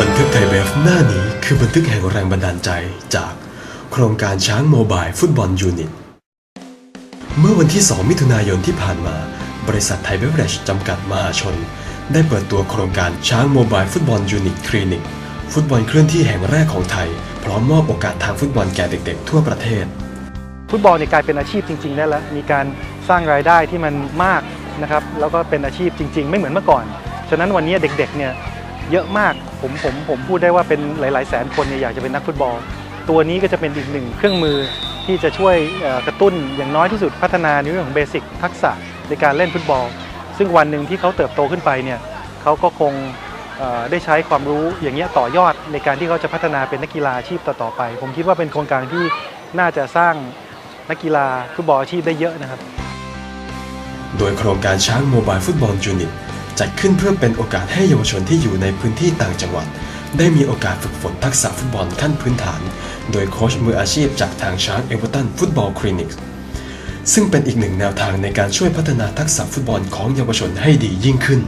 บันทึกไทยเบฟหน้านี้คือบันทึกแห่งแรงบันดาลใจจากโครงการช้างโมบายฟุตบอลยูนิต เมื่อวันที่ 2 มิถุนายนที่ผ่านมา บริษัทไทยเบฟเรจจำกัดมหาชน ได้เปิดตัวโครงการช้างโมบายฟุตบอลยูนิตคลินิก ฟุตบอลเคลื่อนที่แห่งแรกของไทย พร้อมมอบโอกาสทางฟุตบอลแก่เด็กๆ ทั่วประเทศ ฟุตบอลเนี่ยกลายเป็นอาชีพจริง ๆ ได้แล้ว มีการสร้างรายได้ที่มันมากนะครับ แล้วก็เป็นอาชีพจริง ๆ ไม่เหมือนเมื่อก่อน ฉะนั้นวันนี้เด็กๆเนี่ย เยอะมากผมผมผมพูดได้ว่าเป็นหลาย ๆ แสนคนเนี่ยอยากจะเป็นนักฟุตบอล ตัวนี้ก็จะเป็นอีกหนึ่งเครื่องมือที่จะช่วยกระตุ้นอย่างน้อยที่สุดพัฒนาในเรื่องของเบสิกทักษะในการเล่นฟุตบอล ซึ่งวันหนึ่งที่เขาเติบโตขึ้นไปเนี่ยเขาก็คงได้ใช้ความรู้อย่างเงี้ยต่อยอดในการที่เขาจะพัฒนาเป็นนักกีฬาอาชีพต่อๆไป ผมคิดว่าเป็นโครงการที่น่าจะสร้างนักกีฬาฟุตบอลอาชีพได้เยอะนะครับ โดยโครงการช้างโมบายฟุตบอลยูนิต จัดขึ้นเพื่อเป็นโอกาสให้เยาวชนที่อยู่ในพื้นที่ต่างจังหวัด ได้มีโอกาสฝึกฝนทักษะฟุตบอลขั้นพื้นฐาน โดยโค้ชมืออาชีพจากทางช้างเอเวอร์ตันฟุตบอลคลินิกซึ่งเป็นอีกหนึ่งแนวทางในการช่วยพัฒนาทักษะฟุตบอลของเยาวชนให้ดียิ่งขึ้น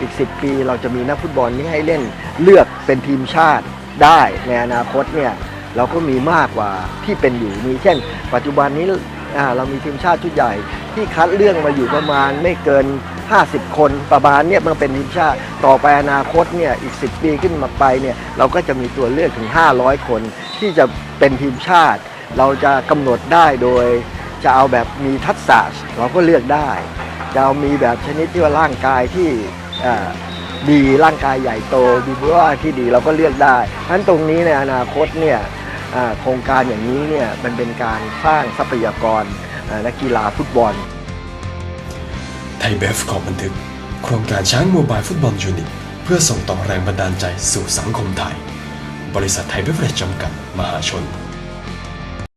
อีก 10 ปีเราจะมีนักฟุตบอลที่ให้เล่นเลือกเป็นทีมชาติได้ในอนาคตเนี่ยเราก็มีมากกว่าที่เป็นอยู่มีเช่น ปัจจุบันนี้อ่าเรามีทีมชาติชุดใหญ่ที่คัดเลือกมาอยู่ประมาณไม่เกิน 50 คนประมาณเนี่ยมันเป็นทีมชาติ ต่อไปอนาคตเนี่ยอีก 10 ปีขึ้นมาไปเนี่ยเราก็จะมีตัวเลือกถึง 500 คน ที่จะเป็นทีมชาติ เราจะกำหนดได้โดย จะเอาแบบมีทักษะเราก็เลือกได้ จะเอามีแบบชนิดที่ว่าร่างกายที่ดีร่างกายใหญ่โตมีบุคลิกที่ดีเราก็เลือกได้ฉะนั้นตรงนี้ในอนาคตเนี่ยโครงการอย่างนี้เนี่ยมันเป็นการสร้างทรัพยากรนักกีฬาฟุตบอล ทยเบฟขอบันทึก โครงการช้างโมบายฟุตบอลยูนิต เพื่อส่งต่อแรงบันดาลใจสู่สังคมไทย บริษัทไทยเบฟเรจจำกัด มหาชน